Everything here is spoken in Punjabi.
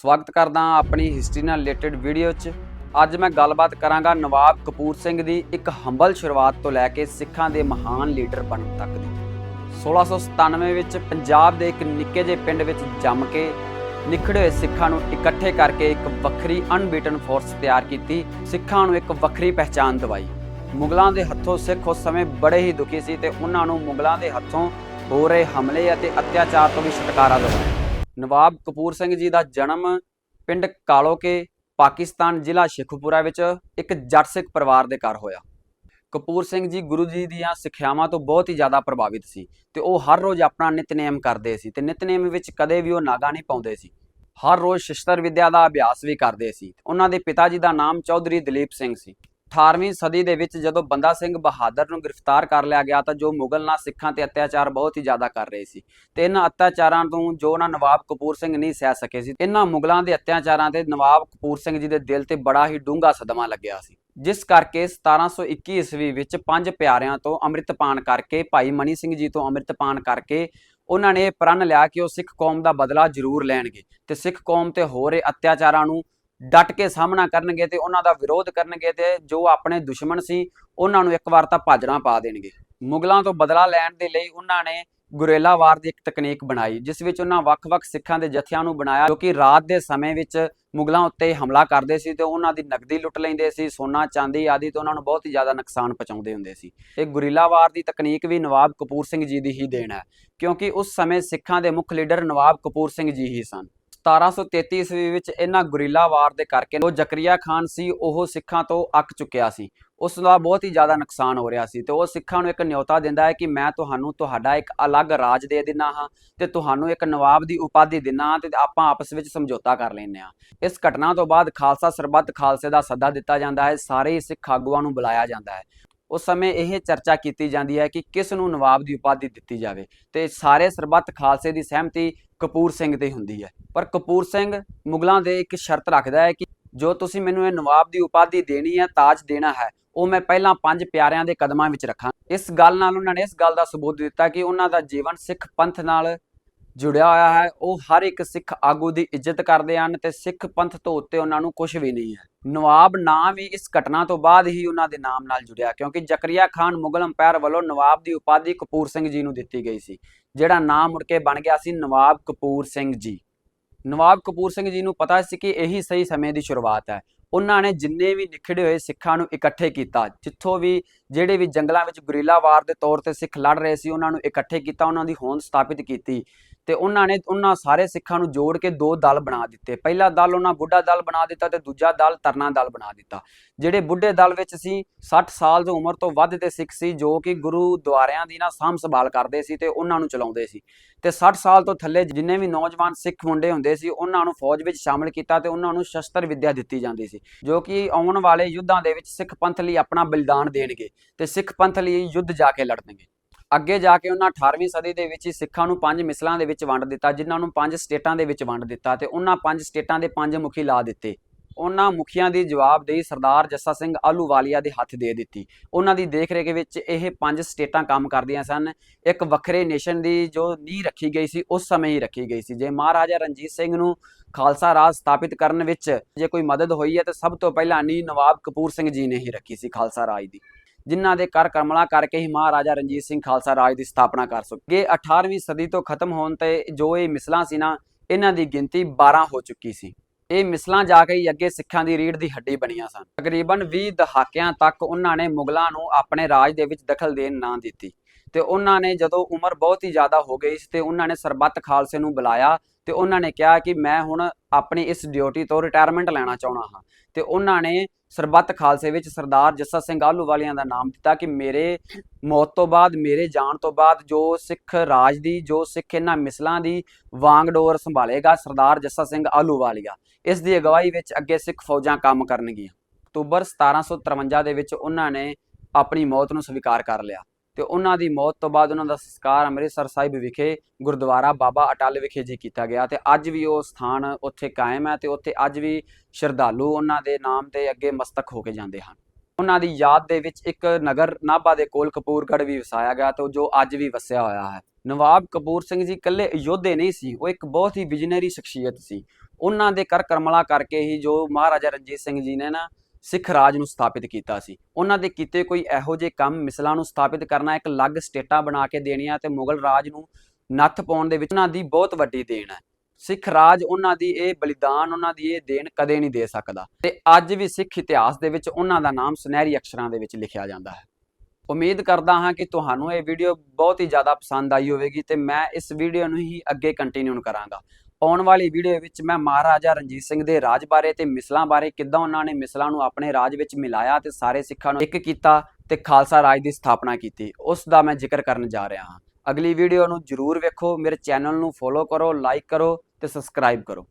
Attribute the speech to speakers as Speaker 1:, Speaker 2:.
Speaker 1: ਸਵਾਗਤ ਕਰਦਾ ਆਪਣੀ ਹਿਸਟਰੀ ਨਾਲ ਰਿਲੇਟਡ ਵੀਡੀਓ 'ਚ। ਅੱਜ ਮੈਂ ਗੱਲਬਾਤ ਕਰਾਂਗਾ ਨਵਾਬ ਕਪੂਰ ਸਿੰਘ ਦੀ ਇੱਕ ਹੰਬਲ ਸ਼ੁਰੂਆਤ ਤੋਂ ਲੈ ਕੇ ਸਿੱਖਾਂ ਦੇ ਮਹਾਨ ਲੀਡਰ ਬਣਨ ਤੱਕ ਦੀ। 1697 ਵਿੱਚ ਪੰਜਾਬ ਦੇ ਇੱਕ ਨਿੱਕੇ ਜਿਹੇ ਪਿੰਡ ਵਿੱਚ ਜੰਮ ਕੇ ਨਿਖੜੇ ਹੋਏ ਸਿੱਖਾਂ ਨੂੰ ਇਕੱਠੇ ਕਰਕੇ ਇੱਕ ਵੱਖਰੀ ਅਨਬੀਟਨ ਫੋਰਸ ਤਿਆਰ ਕੀਤੀ। ਸਿੱਖਾਂ ਨੂੰ ਇੱਕ ਵੱਖਰੀ ਪਹਿਚਾਣ ਦਿਵਾਈ। ਮੁਗਲਾਂ ਦੇ ਹੱਥੋਂ ਸਿੱਖ ਉਸ ਸਮੇਂ ਬੜੇ ਹੀ ਦੁਖੀ ਸੀ ਤੇ ਉਹਨਾਂ ਨੂੰ ਮੁਗਲਾਂ ਦੇ ਹੱਥੋਂ ਹੋ ਰਹੇ ਹਮਲੇ ਅਤੇ ਅਤਿਆਚਾਰ ਤੋਂ ਵੀ ਛੁਟਕਾਰਾ ਦਿਵਾਇਆ। ਨਵਾਬ ਕਪੂਰ ਸਿੰਘ ਜੀ ਦਾ ਜਨਮ ਪਿੰਡ ਕਾਲੋਕੇ, ਪਾਕਿਸਤਾਨ ਜ਼ਿਲ੍ਹਾ ਸ਼ੇਖੂਪੁਰਾ ਵਿੱਚ ਇੱਕ ਜੱਟ ਸਿੱਖ ਪਰਿਵਾਰ ਦੇ ਘਰ ਹੋਇਆ। ਕਪੂਰ ਸਿੰਘ ਜੀ ਗੁਰੂ ਜੀ ਦੀਆਂ ਸਿੱਖਿਆਵਾਂ ਤੋਂ ਬਹੁਤ ਹੀ ਜ਼ਿਆਦਾ ਪ੍ਰਭਾਵਿਤ ਸੀ ਤੇ ਉਹ ਹਰ ਰੋਜ਼ ਆਪਣਾ ਨਿਤਨੇਮ ਕਰਦੇ ਸੀ ਤੇ ਨਿਤਨੇਮ ਵਿੱਚ ਕਦੇ ਵੀ ਉਹ ਨਾਗਾ ਨਹੀਂ ਪਾਉਂਦੇ ਸੀ। ਹਰ ਰੋਜ਼ ਸ਼ਸਤਰ ਵਿਦਿਆ ਦਾ ਅਭਿਆਸ ਵੀ ਕਰਦੇ ਸੀ। ਉਹਨਾਂ ਦੇ ਪਿਤਾ ਜੀ ਦਾ ਨਾਮ ਚੌਧਰੀ ਦਲੀਪ ਸਿੰਘ ਸੀ। 18ਵੀਂ ਸਦੀ ਦੇ ਵਿੱਚ ਜਦੋਂ ਬੰਦਾ ਸਿੰਘ ਬਹਾਦਰ ਨੂੰ ਗ੍ਰਿਫਤਾਰ ਕਰ ਲਿਆ ਗਿਆ ਤਾਂ ਜੋ ਮੁਗਲ ਨਾਲ ਸਿੱਖਾਂ ਤੇ ਅਤਿਆਚਾਰ ਬਹੁਤ ਹੀ ਜ਼ਿਆਦਾ ਕਰ ਰਹੇ ਸੀ। ਤੇ ਇਹਨਾਂ ਅਤਿਆਚਾਰਾਂ ਤੋਂ ਜੋ ਨਾ ਨਵਾਬ ਕਪੂਰ ਸਿੰਘ ਨਹੀਂ ਸਹਿ ਸਕੇ ਸੀ, ਇਹਨਾਂ ਮੁਗਲਾਂ ਦੇ ਅਤਿਆਚਾਰਾਂ ਤੇ ਨਵਾਬ ਕਪੂਰ ਸਿੰਘ ਜੀ ਦੇ ਦਿਲ ਤੇ ਬੜਾ ਹੀ ਡੂੰਘਾ ਸਦਮਾ ਲੱਗਿਆ ਸੀ। ਜਿਸ ਕਰਕੇ 1721 ਈਸਵੀ ਵਿੱਚ ਪੰਜ ਪਿਆਰਿਆਂ ਤੋਂ ਅੰਮ੍ਰਿਤਪਾਨ ਕਰਕੇ, ਭਾਈ ਮਨੀ ਸਿੰਘ ਜੀ ਤੋਂ ਅੰਮ੍ਰਿਤਪਾਨ ਕਰਕੇ ਉਹਨਾਂ ਨੇ ਪ੍ਰਣ ਲਿਆ ਕਿ ਉਹ ਸਿੱਖ ਕੌਮ ਦਾ ਬਦਲਾ ਜ਼ਰੂਰ ਲੈਣਗੇ। ਤੇ ਸਿੱਖ ਕੌਮ ਤੇ ਹੋ ਰਹੇ ਅਤਿਆਚਾਰਾਂ ਨੂੰ ਡਟ ਕੇ ਸਾਹਮਣਾ ਕਰਨਗੇ ਤੇ ਉਹਨਾਂ ਦਾ ਵਿਰੋਧ ਕਰਨਗੇ ਤੇ ਜੋ ਆਪਣੇ ਦੁਸ਼ਮਣ ਸੀ, ਉਹਨਾਂ ਨੂੰ ਇੱਕ ਵਾਰ ਤਾਂ ਭਾਜਣਾ ਪਾ ਦੇਣਗੇ। ਮੁਗਲਾਂ ਤੋਂ ਬਦਲਾ ਲੈਣ ਦੇ ਲਈ ਉਹਨਾਂ ਨੇ ਗੁਰੇਲਾ ਵਾਰ ਦੀ ਇੱਕ ਤਕਨੀਕ ਬਣਾਈ, ਜਿਸ ਵਿੱਚ ਉਹਨਾਂ ਵੱਖ-ਵੱਖ ਸਿੱਖਾਂ ਦੇ ਜਥਿਆਂ ਨੂੰ ਬਣਾਇਆ, ਜੋ ਕਿ ਰਾਤ ਦੇ ਸਮੇਂ ਵਿੱਚ ਮੁਗਲਾਂ ਉੱਤੇ ਹਮਲਾ ਕਰਦੇ ਸੀ ਤੇ ਉਹਨਾਂ ਦੀ ਨਕਦੀ ਲੁੱਟ ਲੈਂਦੇ ਸੀ, ਸੋਨਾ, ਚਾਂਦੀ ਆਦਿ ਤੇ ਉਹਨਾਂ ਨੂੰ ਬਹੁਤ ਹੀ ਜ਼ਿਆਦਾ ਨੁਕਸਾਨ ਪਹੁੰਚਾਉਂਦੇ ਹੁੰਦੇ ਸੀ। ਇਹ ਗੁਰੇਲਾ ਵਾਰ ਦੀ ਤਕਨੀਕ ਵੀ ਨਵਾਬ ਕਪੂਰ ਸਿੰਘ ਜੀ ਦੀ ਹੀ ਦੇਣ ਹੈ, ਕਿਉਂਕਿ ਉਸ ਸਮੇਂ ਸਿੱਖਾਂ ਦੇ ਮੁੱਖ ਲੀਡਰ ਨਵਾਬ ਕਪੂਰ ਸਿੰਘ ਜੀ ਹੀ ਸਨ। 1733 ਈਸਵੀ ਵਿੱਚ ਇਹਨਾਂ ਗੁਰੀਲਾ ਵਾਰ ਦੇ ਕਰਕੇ ਉਹ ਜ਼ਕਰੀਆ ਖਾਨ ਸੀ, ਉਹ ਸਿੱਖਾਂ ਤੋਂ ਅੱਕ ਚੁੱਕਿਆ ਸੀ। ਉਸ ਦਾ ਬਹੁਤ ਹੀ ਜ਼ਿਆਦਾ ਨੁਕਸਾਨ ਹੋ ਰਿਹਾ ਸੀ ਤੇ ਉਹ ਸਿੱਖਾਂ ਨੂੰ ਇੱਕ ਨਿਯੋਤਾ ਦਿੰਦਾ ਹੈ ਕਿ ਮੈਂ ਤੁਹਾਨੂੰ ਤੁਹਾਡਾ ਇੱਕ ਅਲੱਗ ਰਾਜ ਦੇ ਦਿੰਦਾ ਹਾਂ ਤੇ ਤੁਹਾਨੂੰ ਇੱਕ ਨਵਾਬ ਦੀ ਉਪਾਧੀ ਦਿੰਦਾ ਹਾਂ ਤੇ ਆਪਾਂ ਆਪਸ ਵਿੱਚ ਸਮਝੌਤਾ ਕਰ ਲੈਂਦੇ ਹਾਂ। ਇਸ ਘਟਨਾ ਤੋਂ ਬਾਅਦ ਖਾਲਸਾ ਸਰਬੱਤ ਖਾਲਸੇ ਦਾ ਸੱਦਾ ਦਿੱਤਾ ਜਾਂਦਾ ਹੈ, ਸਾਰੇ ਸਿੱਖ ਆਗੂਆਂ ਨੂੰ ਬੁਲਾਇਆ ਜਾਂਦਾ ਹੈ। ਉਸ ਸਮੇਂ ਇਹ ਚਰਚਾ ਕੀਤੀ ਜਾਂਦੀ ਹੈ ਕਿ ਕਿਸ ਨੂੰ ਨਵਾਬ ਦੀ ਉਪਾਧੀ ਦਿੱਤੀ ਜਾਵੇ ਤੇ ਸਾਰੇ ਸਰਬੱਤ ਖਾਲਸੇ ਦੀ ਸਹਿਮਤੀ ਕਪੂਰ ਸਿੰਘ ਤੇ ਹੁੰਦੀ ਹੈ। ਪਰ ਕਪੂਰ ਸਿੰਘ ਮੁਗਲਾਂ ਦੇ ਇੱਕ ਸ਼ਰਤ ਰੱਖਦਾ ਹੈ ਕਿ ਜੋ ਤੁਸੀਂ ਮੈਨੂੰ ਇਹ ਨਵਾਬ ਦੀ ਉਪਾਧੀ ਦੇਣੀ ਹੈ, ਤਾਜ ਦੇਣਾ ਹੈ, ਉਹ ਮੈਂ ਪਹਿਲਾਂ ਪੰਜ ਪਿਆਰਿਆਂ ਦੇ ਕਦਮਾਂ ਵਿੱਚ ਰੱਖਾਂ। ਇਸ ਗੱਲ ਨਾਲ ਉਹਨਾਂ ਨੇ ਇਸ ਗੱਲ ਦਾ ਸਬੂਤ ਦਿੱਤਾ ਕਿ ਉਹਨਾਂ ਦਾ ਜੀਵਨ ਸਿੱਖ ਪੰਥ ਨਾਲ ਜੁੜਿਆ ਹੋਇਆ ਹੈ, ਉਹ ਹਰ ਇੱਕ ਸਿੱਖ ਆਗੂ ਦੀ ਇੱਜ਼ਤ ਕਰਦੇ ਹਨ ਤੇ ਸਿੱਖ ਪੰਥ ਤੋਂ ਉੱਤੇ ਉਹਨਾਂ ਨੂੰ ਕੁਝ ਵੀ ਨਹੀਂ ਹੈ। ਨਵਾਬ ਨਾਂ ਵੀ ਇਸ ਘਟਨਾ ਤੋਂ ਬਾਅਦ ਹੀ ਉਹਨਾਂ ਦੇ ਨਾਮ ਨਾਲ ਜੁੜਿਆ, ਕਿਉਂਕਿ ਜ਼ਕਰੀਆ ਖਾਨ ਮੁਗਲ ਅੰਪਾਇਰ ਵੱਲੋਂ ਨਵਾਬ ਦੀ ਉਪਾਧੀ ਕਪੂਰ ਸਿੰਘ ਜੀ ਨੂੰ ਦਿੱਤੀ ਗਈ ਸੀ, ਜਿਹੜਾ ਨਾਮ ਮੁੜ ਕੇ ਬਣ ਗਿਆ ਸੀ ਨਵਾਬ ਕਪੂਰ ਸਿੰਘ ਜੀ। ਨਵਾਬ ਕਪੂਰ ਸਿੰਘ ਜੀ ਨੂੰ ਪਤਾ ਸੀ ਕਿ ਇਹੀ ਸਹੀ ਸਮੇਂ ਦੀ ਸ਼ੁਰੂਆਤ ਹੈ। ਉਹਨਾਂ ਨੇ ਜਿੰਨੇ ਵੀ ਨਿਖੜੇ ਹੋਏ ਸਿੱਖਾਂ ਨੂੰ ਇਕੱਠੇ ਕੀਤਾ, ਜਿੱਥੋਂ ਵੀ ਜਿਹੜੇ ਵੀ ਜੰਗਲਾਂ ਵਿੱਚ ਗੁਰੀਲਾ ਵਾਰ ਦੇ ਤੌਰ ਤੇ ਸਿੱਖ ਲੜ ਰਹੇ ਸੀ, ਉਹਨਾਂ ਨੂੰ ਇਕੱਠੇ ਕੀਤਾ, ਉਹਨਾਂ ਦੀ ਹੋਂਦ ਸਥਾਪਿਤ ਕੀਤੀ। ਤੇ ਉਹਨਾਂ ਨੇ, ਉਹਨਾਂ ਸਾਰੇ ਸਿੱਖਾਂ ਨੂੰ ਜੋੜ ਕੇ ਦੋ ਦਲ ਬਣਾ ਦਿੱਤੇ। ਪਹਿਲਾ ਦਲ ਉਹਨਾਂ ਬੁੱਢਾ ਦਲ ਬਣਾ ਦਿੱਤਾ ਤੇ ਦੂਜਾ ਦਲ ਤਰਨਾ ਦਲ ਬਣਾ ਦਿੱਤਾ। ਜਿਹੜੇ ਬੁੱਢੇ ਦਲ ਵਿੱਚ ਸੀ 60 ਸਾਲ ਦੀ ਉਮਰ ਤੋਂ ਵੱਧ ਦੇ ਸਿੱਖ ਸੀ, ਜੋ ਕਿ ਗੁਰੂ ਦੁਆਰਿਆਂ ਦੀ ਨਾ ਸਾਂਭ ਸੰਭਾਲ ਕਰਦੇ ਸੀ ਤੇ ਉਹਨਾਂ ਨੂੰ ਚਲਾਉਂਦੇ ਸੀ। ਤੇ 60 ਸਾਲ ਤੋਂ ਥੱਲੇ ਜਿੰਨੇ ਵੀ ਨੌਜਵਾਨ ਸਿੱਖ ਮੁੰਡੇ ਹੁੰਦੇ ਸੀ, ਉਹਨਾਂ ਨੂੰ ਫੌਜ ਵਿੱਚ ਸ਼ਾਮਲ ਕੀਤਾ ਤੇ ਉਹਨਾਂ ਨੂੰ ਸ਼ਸਤਰ ਵਿੱਦਿਆ ਦਿੱਤੀ ਜਾਂਦੀ ਸੀ, ਜੋ ਕਿ ਆਉਣ ਵਾਲੇ ਯੁੱਧਾਂ ਦੇ ਵਿੱਚ ਸਿੱਖ ਪੰਥ ਲਈ ਆਪਣਾ ਬਲਿਦਾਨ ਦੇਣਗੇ ਤੇ ਸਿੱਖ ਪੰਥ ਲਈ ਯੁੱਧ ਜਾ ਕੇ ਲੜਨਗੇ। ਅੱਗੇ ਜਾ ਕੇ ਉਹਨਾਂ 18ਵੀਂ ਸਦੀ ਦੇ ਵਿੱਚ ਹੀ ਸਿੱਖਾਂ ਨੂੰ ਪੰਜ ਮਿਸਲਾਂ ਦੇ ਵਿੱਚ ਵੰਡ ਦਿੱਤਾ, ਜਿਨ੍ਹਾਂ ਨੂੰ ਪੰਜ ਸਟੇਟਾਂ ਦੇ ਵਿੱਚ ਵੰਡ ਦਿੱਤਾ ਤੇ ਉਹਨਾਂ ਪੰਜ ਸਟੇਟਾਂ ਦੇ ਪੰਜ ਮੁਖੀ ਲਾ ਦਿੱਤੇ। ਉਹਨਾਂ ਮੁਖੀਆਂ ਦੀ ਜਵਾਬਦੇਹੀ ਸਰਦਾਰ ਜੱਸਾ ਸਿੰਘ ਆਲੂਵਾਲੀਆ ਦੇ ਹੱਥ ਦੇ ਦਿੱਤੀ। ਉਹਨਾਂ ਦੀ ਦੇਖਰੇਖ ਵਿੱਚ ਇਹ ਪੰਜ ਸਟੇਟਾਂ ਕੰਮ ਕਰਦੀਆਂ ਸਨ। ਇੱਕ ਵੱਖਰੇ ਨੇਸ਼ਨ ਦੀ ਜੋ ਨੀਂਹ ਰੱਖੀ ਗਈ ਸੀ, ਉਸ ਸਮੇਂ ਹੀ ਰੱਖੀ ਗਈ ਸੀ। ਜੇ ਮਹਾਰਾਜਾ ਰਣਜੀਤ ਸਿੰਘ ਨੂੰ ਖਾਲਸਾ ਰਾਜ ਸਥਾਪਿਤ ਕਰਨ ਵਿੱਚ ਜੇ ਕੋਈ ਮਦਦ ਹੋਈ ਹੈ, ਤਾਂ ਸਭ ਤੋਂ ਪਹਿਲਾਂ ਨੀਂਹ ਨਵਾਬ ਕਪੂਰ ਸਿੰਘ ਜੀ ਨੇ ਹੀ ਰੱਖੀ ਸੀ ਖਾਲਸਾ ਰਾਜ ਦੀ। ਜਿਨ੍ਹਾਂ ਦੇ ਕਰ ਕਰਮਲਾ ਕਰਕੇ ਹੀ ਮਹਾਰਾਜਾ ਰਣਜੀਤ ਸਿੰਘ ਖਾਲਸਾ ਰਾਜ ਦੀ ਸਥਾਪਨਾ ਕਰ ਸਕੇ 18ਵੀਂ ਸਦੀ ਤੋਂ ਖਤਮ ਹੋਣ ਤੇ ਜੋ ਇਹ ਮਿਸਲਾਂ ਸੀ ਨਾ, ਇਹਨਾਂ ਦੀ ਗਿਣਤੀ 12 ਹੋ ਚੁੱਕੀ ਸੀ। ਇਹ ਮਿਸਲਾਂ ਜਾ ਕੇ ਹੀ ਅੱਗੇ ਸਿੱਖਾਂ ਦੀ ਰੀੜ ਦੀ ਹੱਡੀ ਬਣੀਆਂ ਸਨ। ਤਕਰੀਬਨ 20 ਦਹਾਕਿਆਂ ਤੱਕ ਉਹਨਾਂ ਨੇ ਮੁਗਲਾਂ ਨੂੰ ਆਪਣੇ ਰਾਜ ਦੇ ਵਿੱਚ ਦਖਲ ਦੇਣ ਨਾ ਦਿੱਤੀ। ਤੇ ਉਹਨਾਂ ਨੇ ਜਦੋਂ ਉਮਰ ਬਹੁਤ ਹੀ ਜ਼ਿਆਦਾ ਹੋ ਗਈ ਸੀ ਤੇ ਉਹਨਾਂ ਨੇ ਸਰਬੱਤ ਖਾਲਸੇ ਨੂੰ ਬੁਲਾਇਆ ਤੇ ਉਹਨਾਂ ਨੇ ਕਿਹਾ ਕਿ ਮੈਂ ਹੁਣ ਆਪਣੀ ਇਸ ਡਿਊਟੀ ਤੋਂ ਰਿਟਾਇਰਮੈਂਟ ਲੈਣਾ ਚਾਹਣਾ ਹਾਂ। ਤੇ ਉਹਨਾਂ ਨੇ ਸਰਬੱਤ ਖਾਲਸੇ ਵਿੱਚ ਸਰਦਾਰ ਜੱਸਾ ਸਿੰਘ ਆਲੂ ਆਹਲੂਵਾਲੀਆਂ ਦਾ ਨਾਮ ਦਿੱਤਾ ਕਿ ਮੇਰੇ ਮੌਤ ਤੋਂ ਬਾਅਦ, ਮੇਰੇ ਜਾਣ ਤੋਂ ਬਾਅਦ ਜੋ ਸਿੱਖ ਰਾਜ ਦੀ, ਜੋ ਸਿੱਖ ਇਹਨਾਂ ਮਿਸਲਾਂ ਦੀ ਵਾਂਗਡੋਰ ਸੰਭਾਲੇਗਾ ਸਰਦਾਰ ਜੱਸਾ ਸਿੰਘ ਆਹਲੂਵਾਲੀਆ ਇਸ ਦੀ ਅਗਵਾਈ ਵਿੱਚ ਅੱਗੇ ਸਿੱਖ ਫੌਜਾਂ ਕੰਮ ਕਰਨਗੀਆਂ। ਅਕਤੂਬਰ 1753 ਦੇ ਵਿੱਚ ਉਹਨਾਂ ਨੇ ਆਪਣੀ ਮੌਤ ਨੂੰ ਸਵੀਕਾਰ ਕਰ ਲਿਆ। ਤੇ ਉਹਨਾਂ ਦੀ ਮੌਤ ਤੋਂ ਬਾਅਦ ਉਹਨਾਂ ਦਾ ਸੰਸਕਾਰ ਅੰਮ੍ਰਿਤਸਰ ਸਾਹਿਬ ਵਿਖੇ, ਗੁਰਦੁਆਰਾ ਬਾਬਾ ਅਟਲ ਵਿਖੇ ਜੀ ਕੀਤਾ ਗਿਆ ਤੇ ਅੱਜ ਵੀ ਉਹ ਸਥਾਨ ਉੱਥੇ ਕਾਇਮ ਹੈ ਤੇ ਉੱਥੇ ਅੱਜ ਵੀ ਸ਼ਰਧਾਲੂ ਉਹਨਾਂ ਦੇ ਨਾਮ ਤੇ ਅੱਗੇ ਮਸਤਕ ਹੋ ਕੇ ਜਾਂਦੇ ਹਨ। ਉਹਨਾਂ ਦੀ ਯਾਦ ਦੇ ਵਿੱਚ ਇੱਕ ਨਗਰ ਨਾਭਾ ਦੇ ਕੋਲ ਕਪੂਰਗੜ੍ਹ ਵੀ ਵਸਾਇਆ ਗਿਆ ਤੇ ਜੋ ਅੱਜ ਵੀ ਵਸਿਆ ਹੋਇਆ ਹੈ। ਨਵਾਬ ਕਪੂਰ ਸਿੰਘ ਜੀ ਇਕੱਲੇ ਯੋਧੇ ਨਹੀਂ ਸੀ, ਉਹ ਇੱਕ ਬਹੁਤ ਹੀ ਵਿਜ਼ਨਰੀ ਸ਼ਖਸੀਅਤ ਸੀ। ਉਹਨਾਂ ਦੇ ਕਰ ਕਰਮਲਾ ਕਰਕੇ ਹੀ ਜੋ ਮਹਾਰਾਜਾ ਰਣਜੀਤ ਸਿੰਘ ਜੀ ਨੇ ਨਾ ਸਿੱਖ ਰਾਜ ਨੂੰ ਸਥਾਪਿਤ ਕੀਤਾ ਸੀ। ਉਹਨਾਂ ਦੇ ਕੀਤੇ ਕੋਈ ਇਹੋ ਜਿਹੇ ਕੰਮ ਮਿਸਲਾਂ ਨੂੰ ਸਥਾਪਿਤ ਕਰਨਾ ਇੱਕ ਅਲੱਗ ਸਟੇਟਾਂ ਬਣਾ ਕੇ ਦੇਣੀਆਂ ਤੇ ਮੁਗਲ ਰਾਜ ਨੂੰ ਨੱਥ ਪਾਉਣ ਦੇ ਵਿੱਚ ਉਹਨਾਂ ਦੀ ਬਹੁਤ ਵੱਡੀ ਦੇਣ ਹੈ। ਸਿੱਖ ਰਾਜ ਉਹਨਾਂ ਦੀ ਇਹ ਬਲੀਦਾਨ, ਉਹਨਾਂ ਦੀ ਇਹ ਦੇਣ ਕਦੇ ਨਹੀਂ ਦੇ ਸਕਦਾ। ਤੇ ਅੱਜ ਵੀ ਸਿੱਖ ਇਤਿਹਾਸ ਦੇ ਵਿੱਚ ਉਹਨਾਂ ਦਾ ਨਾਮ ਸੁਨਹਿਰੀ ਅਕਸਰਾਂ ਦੇ ਵਿੱਚ ਲਿਖਿਆ ਜਾਂਦਾ ਹੈ। ਉਮੀਦ ਕਰਦਾ ਹਾਂ ਕਿ ਤੁਹਾਨੂੰ ਇਹ ਵੀਡੀਓ ਬਹੁਤ ਹੀ ਜ਼ਿਆਦਾ ਪਸੰਦ ਆਈ ਹੋਵੇਗੀ ਤੇ ਮੈਂ ਇਸ ਵੀਡੀਓ ਨੂੰ ਹੀ ਅੱਗੇ ਕੰਟੀਨਿਊ ਕਰਾਂਗਾ। ਆਉਣ ਵਾਲੀ ਵੀਡੀਓ ਵਿੱਚ ਮੈਂ ਮਹਾਰਾਜਾ ਰਣਜੀਤ ਸਿੰਘ ਦੇ ਰਾਜ ਬਾਰੇ ਤੇ ਮਿਸਲਾਂ ਬਾਰੇ, ਕਿੱਦਾਂ ਉਹਨਾਂ ਨੇ ਮਿਸਲਾਂ ਨੂੰ ਆਪਣੇ ਰਾਜ ਵਿੱਚ ਮਿਲਾਇਆ ਤੇ ਸਾਰੇ ਸਿੱਖਾਂ ਨੂੰ ਇੱਕ ਕੀਤਾ ਤੇ ਖਾਲਸਾ ਰਾਜ ਦੀ ਸਥਾਪਨਾ ਕੀਤੀ, ਉਸ ਦਾ ਮੈਂ ਜ਼ਿਕਰ ਕਰਨ ਜਾ ਰਿਹਾ ਹਾਂ। ਅਗਲੀ ਵੀਡੀਓ ਨੂੰ ਜਰੂਰ ਵੇਖੋ, ਮੇਰੇ ਚੈਨਲ ਨੂੰ ਫੋਲੋ ਕਰੋ, ਲਾਈਕ ਕਰੋ ਤੇ ਸਬਸਕ੍ਰਾਈਬ ਕਰੋ।